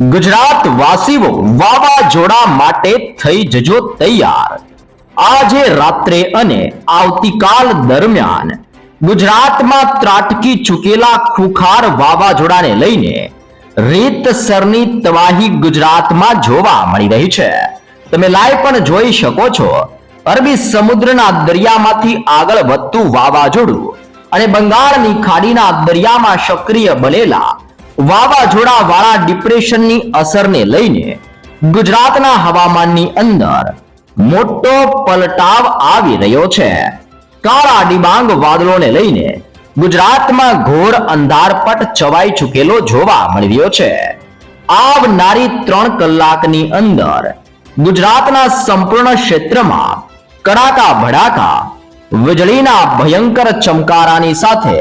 ગુજરાત વાસીઓ વાવાઝોડા માટે થઈ જજો તૈયાર. આજે રાત્રે અને આવતીકાલ દરમિયાન ગુજરાતમાં ત્રાટકી ચૂકેલા ખુખાર વાવાઝોડાને લઈને રીતસરની તબાહી ગુજરાતમાં જોવા મળી રહી છે. તમે લાઈવ પણ જોઈ શકો છો. અરબી સમુદ્રના દરિયામાંથી આગળ વધતું વાવાઝોડું અને બંગાળની ખાડીના દરિયામાં સક્રિય બનેલા વાવાઝોડા વાળા ડિપ્રેશનની અસરને લઈને ગુજરાતના હવામાનની અંદર મોટો પલટાવ આવી રહ્યો છે. કાળા ડિબાંગ વાદળોને લઈને ગુજરાતમાં ઘોર અંધારપટ છવાઈ ચૂકેલો જોવા મળી રહ્યો છે. આવનારી ત્રણ કલાકની અંદર ગુજરાતના સંપૂર્ણ ક્ષેત્રમાં કડાકા ભડાકા, વીજળીના ભયંકર ચમકારાની સાથે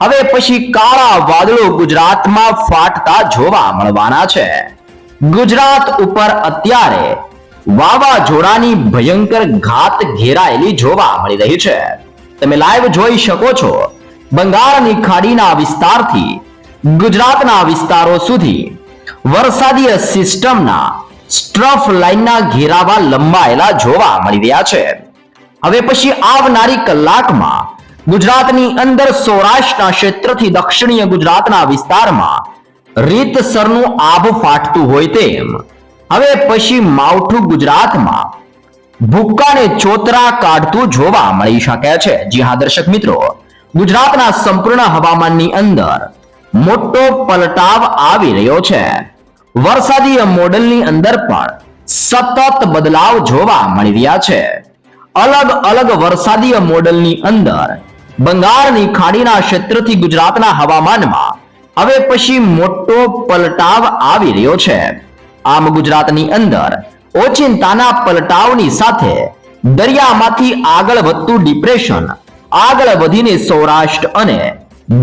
હવે પછી કાળા વાદળો ગુજરાતમાં ફાટતા જોવા મળવાના છે. ગુજરાત ઉપર અત્યારે વાવાઝોડાની ભયંકર ઘાત ઘેરાયેલી જોવા મળી રહી છે. તમે લાઈવ જોઈ શકો છો. બંગાળની ખાડીના વિસ્તારથી ગુજરાતના વિસ્તારો સુધી વરસાદીય સિસ્ટમના સ્ટ્રફ લાઇનના ઘેરાવા લંબાયેલા જોવા મળી રહ્યા છે. હવે પછી આવનારી કલાકમાં ગુજરાતની અંદર સૌરાષ્ટ્રના ક્ષેત્રથી દક્ષિણીય ગુજરાતના વિસ્તારમાં રીતસરનું આભ ફાટતું હોય તેમ. હવે પછી માવઠું ગુજરાતમાં ભૂક્કાને ચોતરા કાઢતું જોવા મળી શકે છે. જી હા, દર્શક મિત્રો, ગુજરાતના સંપૂર્ણ હવામાનની અંદર મોટો પલટાવ આવી રહ્યો છે. વરસાદીય મોડલની અંદર પણ સતત બદલાવ જોવા મળી રહ્યા છે. અલગ અલગ વરસાદીય મોડલની અંદર બંગાળની ખાડીના ક્ષેત્રથી ગુજરાતના હવામાનમાં હવે પછી મોટો પલટાવ આવી રહ્યો છે. આમ ગુજરાતની અંદર ઓચિંતાના પલટાવની સાથે દરિયામાંથી આગળ વધતું ડિપ્રેશન આગળ વધીને સૌરાષ્ટ્ર અને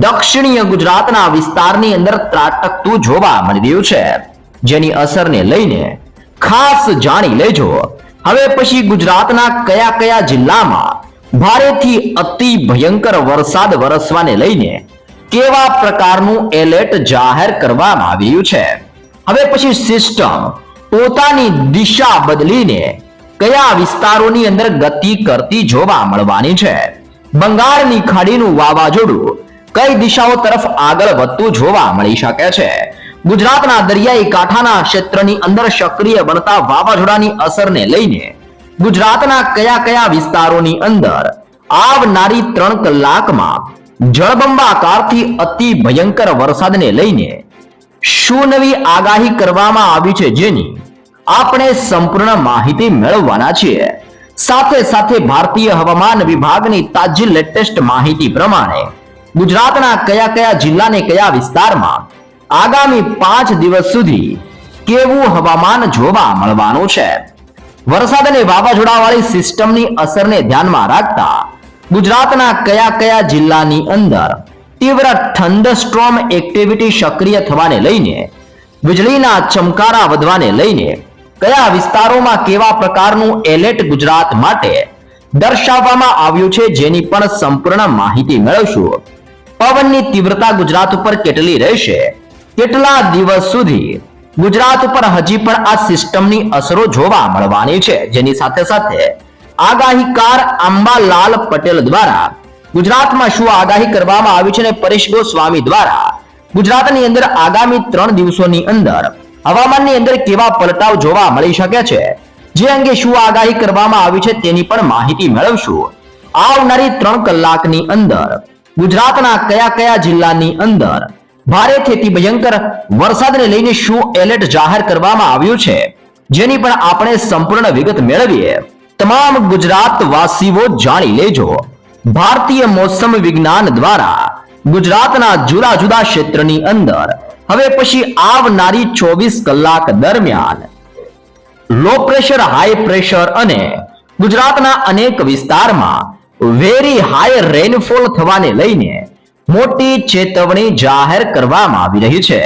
દક્ષિણીય ગુજરાતના વિસ્તારની અંદર ત્રાટકતું જોવા મળી રહ્યું છે. જેની અસરને લઈને ખાસ જાણી લેજો. હવે પછી ગુજરાતના કયા કયા જિલ્લામાં ભારેથી અતિ ભયંકર વરસાદ વરસવાને લઈને કેવા પ્રકારનું એલર્ટ જાહેર કરવામાં આવ્યું છે? હવે પછી સિસ્ટમ પોતાની દિશા બદલીને કયા વિસ્તારોની અંદર ગતિ કરતી જોવા મળવાની છે? બંગાળની ખાડીનું વાવાઝોડું કઈ દિશાઓ તરફ આગળ વધતું જોવા મળી શકે છે? ગુજરાતના દરિયાઈ કાંઠાના ક્ષેત્રની અંદર સક્રિય બનતા વાવાઝોડાની અસરને લઈને ગુજરાતના કયા કયા વિસ્તારોની અંદર આવનારી ત્રણ કલાકમાં જળબંબાકારથી અતિ ભયંકર વરસાદને લઈને શું નવી આગાહી કરવામાં આવી છે જેની આપણે સંપૂર્ણ માહિતી મેળવવાના છીએ. સાથે સાથે ભારતીય હવામાન વિભાગની તાજી લેટેસ્ટ માહિતી પ્રમાણે ગુજરાતના કયા કયા જિલ્લાને કયા વિસ્તારમાં આગામી પાંચ દિવસ સુધી કેવું હવામાન જોવા મળવાનું છે. વરસાદ અને વાવાઝોડા વાળી સિસ્ટમની અસરને ધ્યાનમાં રાખતા ગુજરાતના કયા કયા જિલ્લાની અંદર તીવ્ર થંડરસ્ટ્રોમ એક્ટિવિટી સક્રિય થવાને લઈને, વીજળીના ચમકારા વધવાને લઈને કયા વિસ્તારોમાં કેવા પ્રકારનું એલર્ટ ગુજરાત માટે દર્શાવવામાં આવ્યું છે જેની પણ સંપૂર્ણ માહિતી મેળવશું. પવનની તીવ્રતા ગુજરાત ઉપર કેટલી રહેશે? કેટલા દિવસ સુધી ગુજરાત ઉપર હજી પણ આ સિસ્ટમની અસરો જોવા મળવાની છે. જેની સાથે સાથે આગાહીકાર અંબાલાલ પટેલ દ્વારા ગુજરાતમાં શું આગાહી કરવામાં આવી છે અને પરેશ ગોસ્વામી દ્વારા ગુજરાતની અંદર આગામી ત્રણ દિવસોની અંદર હવામાનની અંદર કેવા પલટાવ જોવા મળી શકે છે? જે અંગે શું આગાહી કરવામાં આવી છે તેની પણ માહિતી મેળવશું. આવનારી ત્રણ કલાકની અંદર ગુજરાતના કયા કયા જિલ્લાની અંદર ભારેથી ભયંકર વરસાદને લઈને શું એલર્ટ જાહેર કરવામાં આવ્યું છે? જેની પણ આપણે સંપૂર્ણ વિગત મેળવીએ. તમામ ગુજરાત વાસીઓ જાણી લેજો. ભારતીય મોસમ વિજ્ઞાન દ્વારા ગુજરાતના જુદા જુદા ક્ષેત્રની અંદર. હવે પછી આવનારી ચોવીસ કલાક દરમિયાન લો પ્રેશર હાઈ પ્રેશર અને ગુજરાતના અનેક વિસ્તારમાં વેરી હાઈ રેનફોલ થવાને લઈને મોટી ચેતવણી જાહેર કરવામાં આવી રહી છે.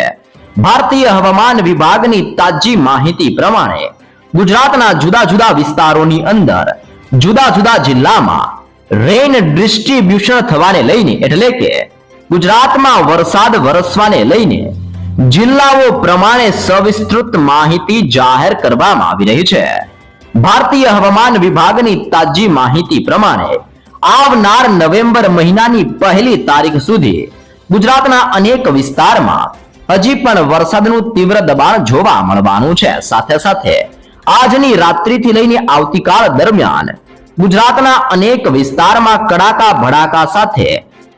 ભારતીય હવામાન વિભાગની તાજી માહિતી પ્રમાણે ગુજરાતના જુદા જુદા વિસ્તારોની અંદર, જુદા જુદા જિલ્લામાં રેઇન ડિસ્ટ્રીબ્યુશન થવાને લઈને એટલે કે ગુજરાતમાં વરસાદ વરસવાને લઈને જિલ્લાઓ પ્રમાણે સવિસ્તૃત માહિતી જાહેર કરવામાં આવી રહી છે. ભારતીય હવામાન વિભાગની તાજી માહિતી પ્રમાણે આવનાર નવેમ્બર મહિનાની પહેલી તારીખ સુધી ગુજરાતના અનેક વિસ્તારમાં હજી પણ વરસાદનું તીવ્ર દબાણ જોવા મળવાનું છે. સાથે સાથે આજની રાત્રિથી લઈને આવતીકાલ દરમિયાન ગુજરાતના અનેક વિસ્તારમાં કડાકા ભડાકા સાથે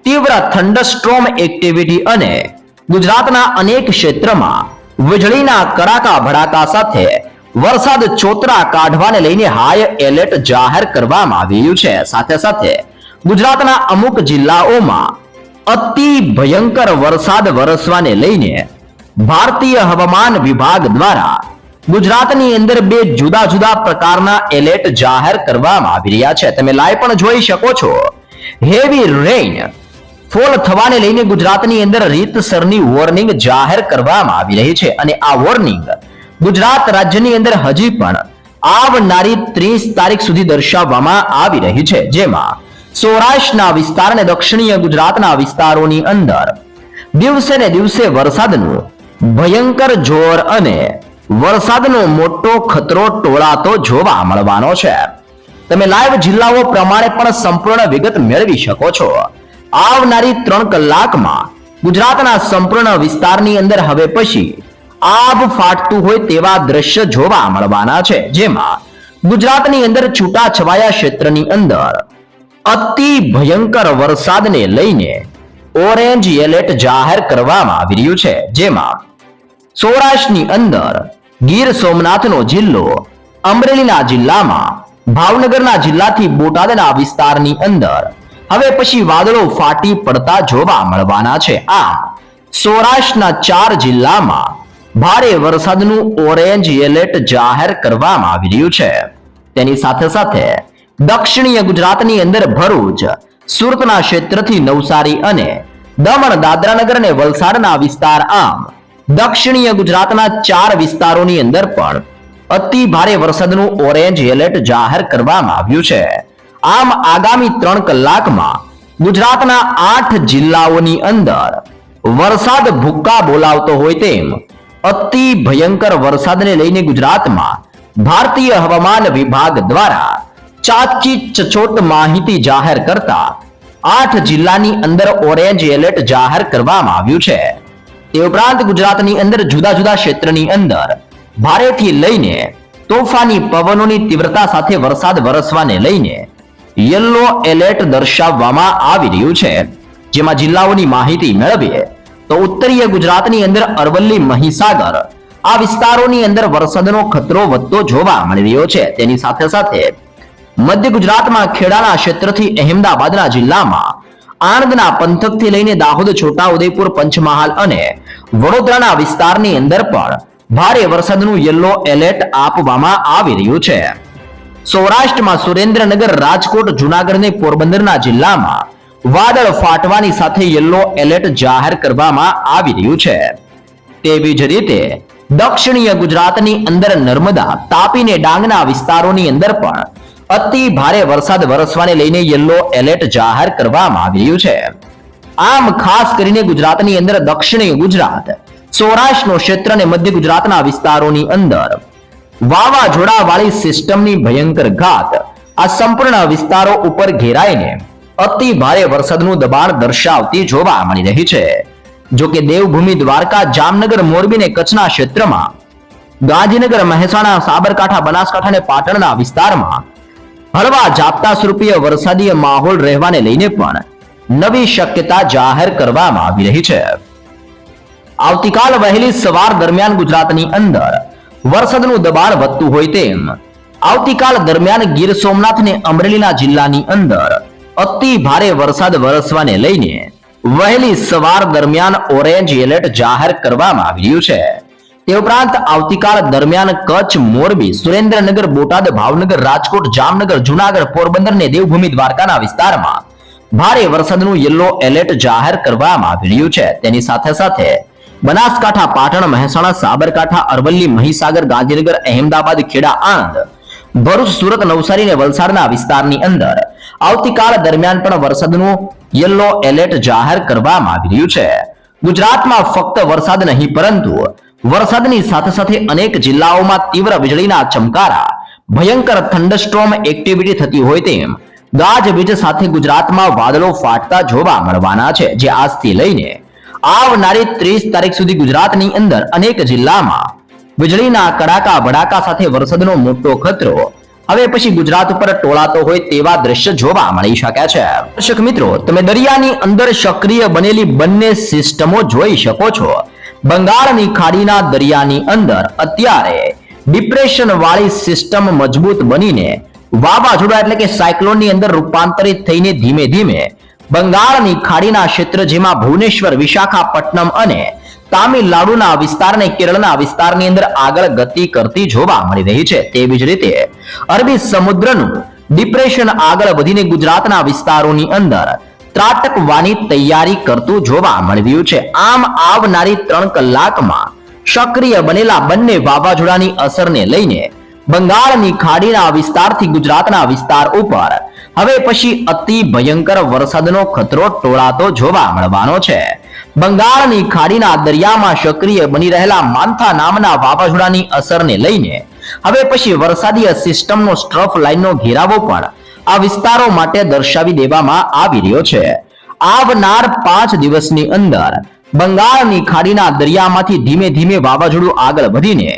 તીવ્ર થંડરસ્ટ્રોમ એક્ટિવિટી અને ગુજરાતના અનેક ક્ષેત્રમાં વીજળીના કડાકા ભડાકા સાથે વરસાદ ચોતરા કાઢવાને લઈને હાઈ એલર્ટ જાહેર કરવામાં આવ્યું છે. સાથે સાથે ગુજરાતના અમુક જિલ્લાઓમાં અતિ ભયંકર વરસાદ વરસવાને લઈને ભારતીય હવામાન વિભાગ દ્વારા ગુજરાતની અંદર બે જુદા જુદા પ્રકારના એલર્ટ જાહેર કરવામાં આવી રહ્યા છે. તમે લાઈવ પણ જોઈ શકો છો. હેવી રેઇન ફોલ થવાને લઈને ગુજરાતની અંદર રીતસરની વોર્નિંગ જાહેર કરવામાં આવી રહી છે અને આ વોર્નિંગ ગુજરાત રાજ્યની અંદર હજી પણ આવનારી ત્રીસ તારીખ સુધી દર્શાવવામાં આવી રહી છે, જેમાં સૌરાષ્ટ્રના વિસ્તાર અને દક્ષિણીય ગુજરાતના વિસ્તારોની અંદર દિવસે ને દિવસે વરસાદનું ભયંકર જોર અને વરસાદનો મોટો ખતરો ટોળાતો જોવા મળવાનો છે. તમે લાઈવ જિલ્લાઓ પ્રમાણે પણ સંપૂર્ણ વિગત મેળવી શકો છો. આવનારી ત્રણ કલાકમાં ગુજરાતના સંપૂર્ણ વિસ્તારની અંદર હવે પછી આબ ફાટતું હોય તેવા દ્રશ્ય જોવા મળવાના છે, જેમાં ગુજરાતની અંદર છૂટા છવાયા ક્ષેત્રની અંદર અતિ ભયંકર વરસાદને લઈને ઓરેન્જ એલર્ટ જાહેર કરવામાં આવી રહ્યું છે, જેમાં સૌરાષ્ટ્રની અંદર ગીર સોમનાથનો જિલ્લો અમરેલીના જિલ્લામાં, ભાવનગરના જિલ્લાથી બોટાદના વિસ્તારની અંદર હવે પછી વાદળો ફાટી પડતા જોવા મળવાના છે. આ સૌરાષ્ટ્રના ચાર જિલ્લામાં ભારે વરસાદનું ઓરેન્જ એલર્ટ જાહેર કરવામાં આવી રહ્યું છે. તેની સાથે સાથે દક્ષિણીય ગુજરાતની અંદર ભરૂચ, સુરતના ક્ષેત્રથી નવસારી અને દમણ દાદરાનગર અને વલસાડના વિસ્તાર આમ દક્ષિણીય ગુજરાતના ચાર વિસ્તારોની અંદર પણ અતિ ભારે વરસાદનું ઓરેન્જ એલર્ટ જાહેર કરવામાં આવ્યું છે. આમ આગામી ત્રણ કલાકમાં ગુજરાતના આઠ જિલ્લાઓની અંદર વરસાદ ભૂક્કા બોલાવતો હોય તેમ અતિ ભયંકર વરસાદને લઈને ગુજરાતમાં ભારતીય હવામાન વિભાગ દ્વારા ચાચી ચચોટ માહિતી જાહેર કરતા આઠ જિલ્લાની અંદર ઓરેન્જ એલર્ટ જાહેર કરવામાં આવ્યું છે. તે ઉપરાંત ગુજરાતની અંદર જુદા જુદા ક્ષેત્રની અંદર ભારેથી લઈને તોફાની પવનોની તીવ્રતા સાથે વરસાદ વરસવાને લઈને યલો એલર્ટ દર્શાવવામાં આવી રહ્યું છે. જેમાં જિલ્લાઓની માહિતી મેળવીએ તો ઉત્તરીય ગુજરાતની અંદર અરવલ્લી મહીસાગર. આ વિસ્તારોની અંદર વરસાદનો ખતરો વધતો જોવા મળી રહ્યો છે. તેની સાથે સાથે મધ્ય ગુજરાતમાં ખેડાના ક્ષેત્રથી અહેમદાબાદના જિલ્લામાં આણંદના પંથકથી લઈને દાહોદ છોટા ઉદયપુર પંચમહાલ અને વડોદરાના વિસ્તારની અંદર પણ ભારે વરસાદનું યલો એલર્ટ આપવામાં આવી રહ્યું છે. સૌરાષ્ટ્રમાં સુરેન્દ્રનગર, રાજકોટ, જુનાગઢ અને પોરબંદરના જિલ્લામાં વાદળ ફાટવાની સાથે યલો એલર્ટ જાહેર કરવામાં આવી રહ્યું છે. તેવી જ રીતે, દક્ષિણીય ગુજરાતની અંદર નર્મદા તાપીને ડાંગના વિસ્તારોની અંદર પણ અતિ ભારે વરસાદ વરસવાને લઈને યલો એલર્ટ જાહેર કરવામાં આવી રહ્યું છે. આમ ખાસ કરીને ગુજરાતની અંદર દક્ષિણીય ગુજરાત, સૌરાષ્ટ્રનો ક્ષેત્ર અને મધ્ય ગુજરાતના વિસ્તારોની અંદર વાવાઝોડા વાળી સિસ્ટમની ભયંકર ઘાત આ સંપૂર્ણ વિસ્તારો ઉપર ઘેરાઈને અતિ ભારે વરસાદનું દબાણ દર્શાવતી જોવા મળી રહી છે. જો દેવભૂમિ દ્વારકા, જામનગર મોરબી ને કચ્છના ક્ષેત્રમાં, ગાંધીનગર, મહેસાણા, સાબરકાંઠા, બનાસકાંઠા અને પાટણના વિસ્તારમાં હળવા ઝાપટા સ્વરૂપીય વરસાદીય માહોલ રહેવાને લઈને પણ નવી શક્યતા જાહેર કરવામાં આવી રહી છે. આવતીકાલ વહેલી સવાર દરમિયાન ગુજરાતની અંદર વરસાદનું દબાણ વધતું હોય તેમ આવતીકાલ દરમિયાન ગીર સોમનાથ અને અમરેલીના જિલ્લાની અંદર અતિ ભારે વરસાદ વરસવાને લઈને વહેલી સવાર દરમિયાન ઓરેન્જ એલર્ટ જાહેર કરવામાં આવ્યું છે. તે ઉપરાંત આવતીકાલ દરમિયાન કચ્છ, મોરબી, સુરેન્દ્રનગર, બોટાદ, ભાવનગર, રાજકોટ, જામનગર, જુનાગઢ, પોરબંદર ને દેવભૂમિ દ્વારકાના વિસ્તારમાં ભારે વરસાદનું યલો એલર્ટ જાહેર કરવામાં આવી રહ્યું છે. તેની સાથે સાથે બનાસકાંઠા, પાટણ, મહેસાણા, સાબરકાંઠા, અરવલ્લી, મહીસાગર, ગાંધીનગર, અહેમદાબાદ, ખેડા, આણંદ ભરૂચ, સુરત, નવસારી અને વલસાડના વિસ્તારની અંદર આવતીકાલ દરમિયાન પણ વરસાદનું યલો એલર્ટ જાહેર કરવામાં આવી રહ્યું છે. ગુજરાતમાં ફક્ત વરસાદ નહીં, પરંતુ વરસાદની સાથે સાથે અનેક જિલ્લાઓમાં તીવ્ર વીજળીના ચમકારા, ભયંકર થંડરસ્ટ્રોમ એક્ટિવિટી થતી હોય તેમ ગાજવીજ સાથે ગુજરાતમાં વાદળો ફાટતા જોવા મળવાના છે. જે આજથી લઈને આવનારી ત્રીસ તારીખ સુધી ગુજરાતની અંદર અનેક જિલ્લામાં વીજળીના કડાકા ભડાકા સાથે વરસાદનો મોટો ખતરો. હવે પછી ગુજરાત ઉપર ટોળાતો હોય તેવા દ્રશ્ય જોવા મળી શકે છે. દર્શક મિત્રો, તમે દરિયાની અંદર સક્રિય બનેલી બંને સિસ્ટમો જોઈ શકો છો. બંગાળની ખાડીના દરિયાની અંદર અત્યારે ડિપ્રેશન વાળી સિસ્ટમ મજબૂત બનીને વાવાઝોડા એટલે કે સાયક્લોનની અંદર રૂપાંતરિત થઈને ધીમે ધીમે બંગાળની ખાડીના ક્ષેત્ર જેમાં ભુવનેશ્વર, વિશાખાપટ્ટનમ અને તામિલનાડુના વિસ્તારને કેરળના વિસ્તારની અંદર આગળ ગતિ કરતી જોવા મળી રહી છે. તેવી જ રીતે અરબી સમુદ્રનું ડિપ્રેશન આગળ વધીને ગુજરાતના વિસ્તારોની અંદર ત્રાટકવાની તૈયારી કરતું જોવા મળી રહ્યું છે. આમ આવનારી ત્રણ કલાકમાં સક્રિય બનેલા બંને વાવાઝોડાની અસરને લઈને બંગાળની ખાડીના વિસ્તારથી ગુજરાતના વિસ્તાર ઉપર. હવે પછી અતિ ભયંકર વરસાદનો ખતરો ટોળાતો જોવા મળવાનો છે. બંગાળની ખાડીના દરિયામાં સક્રિય બની રહેલા માન્થા નામના વાવાઝોડાની અસરને લઈને હવે પછી વરસાદીય સિસ્ટમનો સ્ટ્રફ લાઇનનો ઘેરાવો પણ આ વિસ્તારો માટે દર્શાવી દેવામાં આવી રહ્યો છે. આવનાર પાંચ દિવસની અંદર બંગાળની ખાડીના દરિયામાંથી ધીમે ધીમે વાવાઝોડું આગળ વધીને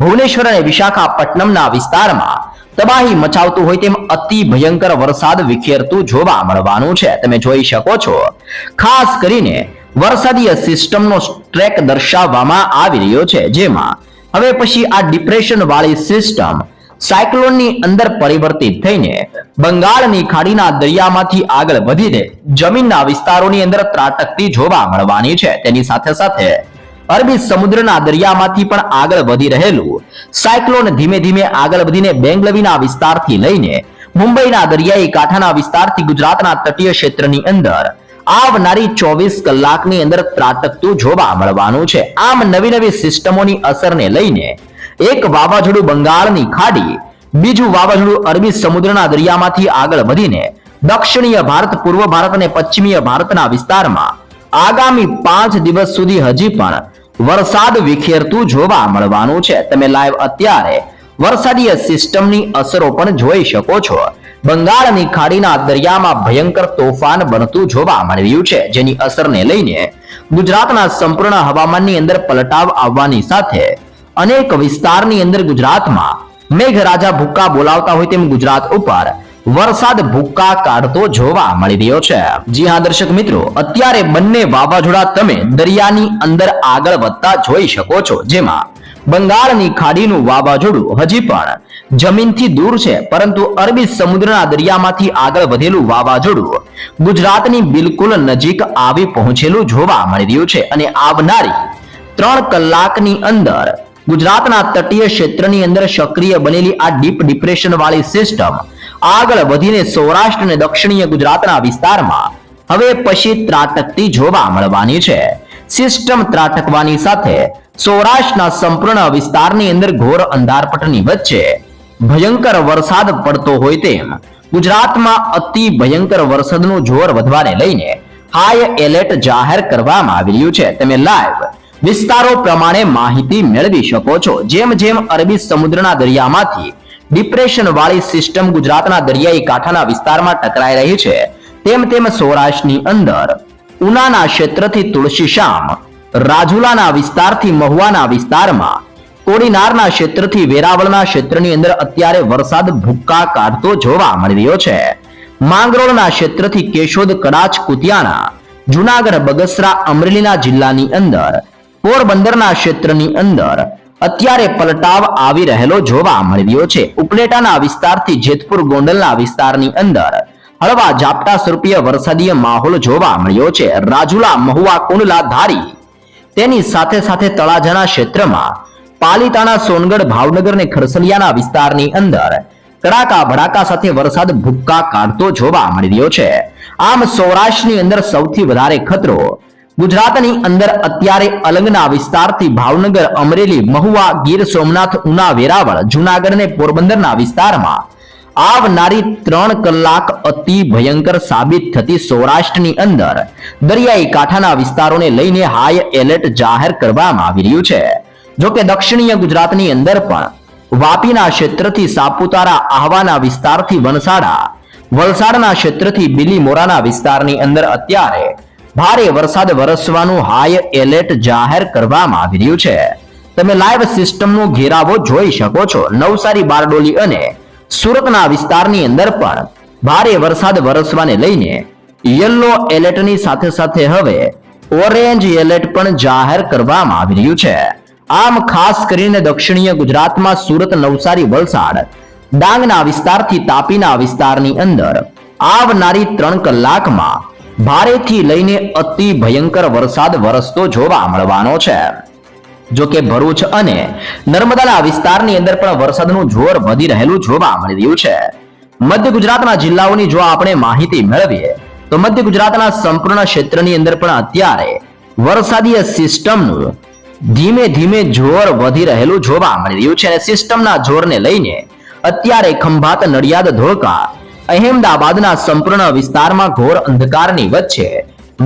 ભુવનેશ્વર અને વિશાખાપટ્ટનમના વિસ્તારમાં તબાહી મચાવતું હોય તેમ અતિ ભયંકર વરસાદ વિખેરતું જોવા મળવાનું છે. તમે જોઈ શકો છો, ખાસ કરીને વરસાદીય સિસ્ટમનો ટ્રેક દર્શાવવામાં આવી રહ્યો છે, જેમાં હવે પછી આ ડિપ્રેશન વાળી સિસ્ટમ સાયક્લોનની અંદર પરિવર્તિત થઈને બંગાળની ખાડીના દરિયામાંથી આગળ વધીને જમીનના વિસ્તારોની અંદર ત્રાટકતી જોવા મળવાની છે. તેની સાથે સાથે અરબી સમુદ્રના દરિયામાંથી પણ આગળ વધી રહેલું. સાયક્લોન ધીમે ધીમે આગળ વધીને બેંગલવીના વિસ્તારથી લઈને મુંબઈના દરિયાઈ કાંઠાના વિસ્તારથી ગુજરાતના તટીય ક્ષેત્રની અંદર આવનારી ચોવીસ કલાકની અંદર ત્રાટકતું જોવા મળવાનું છે. આમ નવી નવી સિસ્ટમોની અસરને લઈને એક વાવાઝોડું બંગાળની ખાડી, બીજું વાવાઝોડું અરબી સમુદ્રના દરિયામાંથી આગળ વધીને દક્ષિણીય ભારત, પૂર્વ ભારત અને પશ્ચિમીય ભારતના વિસ્તારમાં આગામી પાંચ દિવસ સુધી હજી પણ વરસાદ વિખેરતું જોવા મળવાનું છે. તમે લાઈવ અત્યારે વરસાદીય સિસ્ટમની અસરો પણ જોઈ શકો છો. બંગાળની ખાડીના દરિયામાં ભયંકર તોફાન બનતું જોવા મળી રહ્યું છે, જેની અસરને લઈને ગુજરાતના સંપૂર્ણ હવામાનની અંદર પલટાવ આવવાની સાથે અનેક વિસ્તારની અંદર ગુજરાતમાં મેઘરાજા ભૂક્કા બોલાવતા હોય તેમ ગુજરાત ઉપર વરસાદ ભૂક્કા કાઢતો જોવા મળી રહ્યો છે. જી હા, દર્શક મિત્રો, અત્યારે બંને વાવાઝોડા તમે દરિયાની અંદર આગળ વધતા જોઈ શકો છો. જેમાં બંગાળની ખાડીનું વાવાઝોડું હજી પણ જમીનથી દૂર છે, પરંતુ અરબી સમુદ્રના દરિયામાંથી આગળ વધેલું વાવાઝોડું ગુજરાતની બિલકુલ નજીક આવી પહોંચેલું જોવા મળી રહ્યું છે. અને આવનારી ત્રણ કલાકની અંદર ગુજરાતના તટીય ક્ષેત્રની અંદર સક્રિય બનેલી આ ડીપ ડિપ્રેશન વાળી સિસ્ટમ આગળ વધીને સૌરાષ્ટ્ર અને દક્ષિણીય ગુજરાતના વિસ્તારમાં હવે પછી ત્રાટકતી જોવા મળવાની છે. સિસ્ટમ ત્રાટકવાની સાથે સૌરાષ્ટ્રના સંપૂર્ણ વિસ્તારની અંદર ઘોર અંધારપટની વચ્ચે ભયંકર વરસાદ પડતો હોય તેમ ગુજરાતમાં અતિ ભયંકર વરસાદનું જોર વધવાને લઈને હાઈ એલર્ટ જાહેર કરવામાં આવી રહ્યું છે. તમે લાઈવ વિસ્તારો પ્રમાણે માહિતી મેળવી શકો છો. જેમ જેમ અરબી સમુદ્રના દરિયામાંથી ડિપ્રેશન વાળી સિસ્ટમ ગુજરાતના દરિયાઈ કાંઠાના વિસ્તારમાં ટકરાઈ રહી છે, તેમ તેમ સૌરાષ્ટ્રની અંદર ઉનાના ક્ષેત્રથી તુલસીશ્યામ રાજુલાના વિસ્તારથી મહુવાના વિસ્તારમાં, કોડીનારના ક્ષેત્રથી વેરાવળના ક્ષેત્રની અંદર અત્યારે વરસાદ ભૂક્કા કાઢતો જોવા મળી રહ્યો છે. માંગરોળના ક્ષેત્રથી કેશોદ, કડાચ, કુતિયાણા, જુનાગઢ, બગસરા, અમરેલીના જિલ્લાની અંદર પોરબંદરના ક્ષેત્રની અંદર અત્યારે પલટાવ આવી રહેલો જોવા મળ્યો છે. ઉપલેટાના વિસ્તારથી જેતપુર ગોંડલના વિસ્તારની અંદર હળવા ઝાપટા સ્વરૂપીય વરસાદીય માહોલ જોવા મળ્યો છે. રાજુલા મહુવા કુંડલા ધારી તેની સાથે સાથે તળાજાના ક્ષેત્રમાં પાલીતાણા સોનગઢ ભાવનગર અને ખરસલિયાના વિસ્તારની અંદર કડાકા ભડાકા સાથે વરસાદ ભૂક્કા કાઢતો જોવા મળી રહ્યો છે. આમ સૌરાષ્ટ્રની અંદર સૌથી વધારે ખતરો ગુજરાતની અંદર અત્યારે અલંગના વિસ્તારથી ભાવનગર, અમરેલી, મહુવા, ગીર, સોમનાથ, ઉના, વેરાવળ, જુનાગઢ અને પોરબંદરના વિસ્તારમાં આવનારી ત્રણ કલાક અતિ ભયંકર સાબિત થતી સૌરાષ્ટ્રની અંદર દરિયાઈ કાંઠાના વિસ્તારોને લઈને હાઈ એલર્ટ જાહેર કરવામાં આવી રહ્યું છે. જોકે દક્ષિણીય ગુજરાતની અંદર પણ વાપીના ક્ષેત્રથી સાપુતારા, આહવાના વિસ્તારથી વનસાડા વલસાડના ક્ષેત્રથી બિલીમોરાના વિસ્તારની અંદર અત્યારે ભારે વરસાદ વરસવાનું હાઈ એલર્ટ જાહેર કરવામાં આવી રહ્યું છે. તમે લાઈવ સિસ્ટમનો ઘેરાવો જોઈ શકો છો. નવસારી, બારડોલી અને સુરતના વિસ્તારની અંદર પણ ભારે વરસાદ વરસવાને લઈને યલો એલર્ટની સાથે સાથે હવે ઓરેન્જ એલર્ટ પણ જાહેર કરવામાં આવી રહ્યું છે. આમ ખાસ કરીને દક્ષિણીય ગુજરાતમાં સુરત, નવસારી, વલસાડ, ડાંગના વિસ્તારથી તાપીના વિસ્તારની અંદર આવનારી ત્રણ કલાકમાં ભારેથી લઈને અતિ ભયંકર વરસાદ વરસતો જોવા મળવાનો છે. જો ભરૂચ અને નર્મદાના વિસ્તારની અંદર પણ વરસાદનું જોર વધી રહેલું જોવા મળી રહ્યું છે. મધ્ય ગુજરાતના જિલ્લાઓની જો આપણે માહિતી મેળવીએ, તો મધ્ય ગુજરાતના સંપૂર્ણ ક્ષેત્રની અંદર પણ અત્યારે વરસાદીય સિસ્ટમનું ધીમે ધીમે જોર વધી રહેલું જોવા મળી રહ્યું છે અને સિસ્ટમના જોરને લઈને અત્યારે ખંભાત નડિયાદ ધોળકા અહેમદાબાદના સંપૂર્ણ વિસ્તારમાં ઘોર અંધકારની વચ્ચે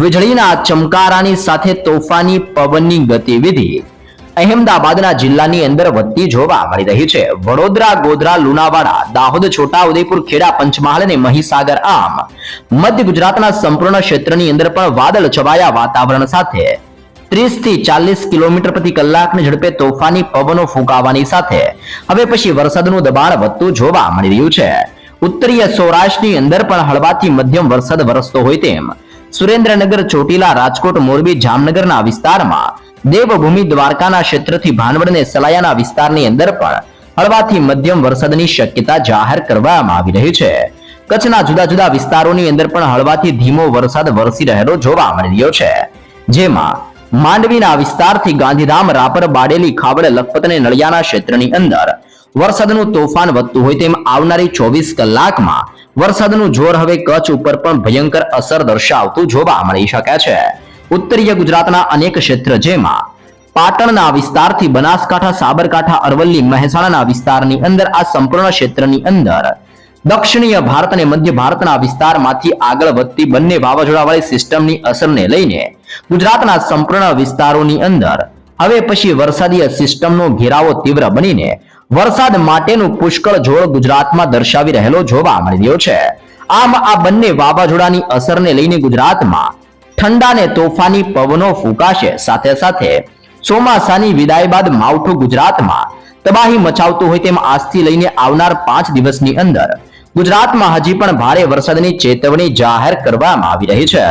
વીજળીના ચમકારાની સાથે તોફાની પવનની ગતિવિધિ અહેમદાબાદના જિલ્લાની અંદર વધતી જોવા મળી રહી છે. વડોદરા, ગોધરા, લુણાવાડા, દાહોદ છોટા ઉદયપુર ખેડા, પંચમહાલ અને મહીસાગર આમ મધ્ય ગુજરાતના સંપૂર્ણ ક્ષેત્રની અંદર પણ વાદળ છવાયા વાતાવરણ સાથે. ત્રીસથી ચાલીસ કિલોમીટર પ્રતિ કલાકની ઝડપે તોફાની પવનો ફૂંકાવાની સાથે. હવે પછી વરસાદનું દબાણ વધતું જોવા મળી રહ્યું છે. ઉત્તરીય સૌરાષ્ટ્રની અંદર પણ હળવાથી મધ્યમ વરસાદ વરસતો હોય તેમ સુરેન્દ્રનગર, ચોટીલા, રાજકોટ, મોરબી, જામનગરના વિસ્તારમાં દેવભૂમિ દ્વારકાના ક્ષેત્રથી ભાનવડને સલાયાના વિસ્તારની અંદર પણ હળવાથી મધ્યમ વરસાદની શક્યતા જાહેર કરવામાં આવી રહી છે. કચ્છના જુદા જુદા વિસ્તારોની અંદર પણ હળવાથી ધીમો વરસાદ વરસી રહેલો જોવા મળી રહ્યો છે. જેમાં માંડવીના વિસ્તારથી ગાંધીધામ, રાપર, બાડેલી, ખાવડ લખપત અને નળિયાના ક્ષેત્રની અંદર વરસાદનું તોફાન વધતું હોય તેમ આવનારી ચોવીસ કલાકમાં વરસાદનું જોર હવે કચ્છ ઉપર પણ ભયંકર અસર દર્શાવતું જોવા મળી શકે છે. ઉત્તરીય ગુજરાતના અનેક ક્ષેત્ર જેમાં પાટણના વિસ્તારથી બનાસકાંઠા, સાબરકાંઠા, અરવલ્લી, મહેસાણાના વિસ્તારની અંદર આ સંપૂર્ણ ક્ષેત્રની અંદર દક્ષિણીય ભારત અને મધ્ય ભારતના વિસ્તારમાંથી આગળ વધતી બંને વાવાઝોડાવાળી સિસ્ટમની અસરને લઈને ગુજરાતના સંપૂર્ણ વિસ્તારોની અંદર હવે પછી વરસાદીય સિસ્ટમનો ઘેરાવો તીવ્ર બનીને વરસાદ માટેનું પુષ્કળ જોડ ગુજરાતમાં દર્શાવી રહેલો જોવા મળી રહ્યો છે. આમ આ બંને વાવાઝોડાની અસરને લઈને ગુજરાતમાં ઠંડા ને તોફાની પવનો ફૂંકાશે. સાથે સાથે ચોમાસાની વિદાય બાદ માવઠું ગુજરાતમાં તબાહી મચાવતું હોય તેમ આજથી લઈને આવનાર પાંચ દિવસની અંદર ગુજરાતમાં હજી પણ ભારે વરસાદની ચેતવણી જાહેર કરવામાં આવી રહી છે.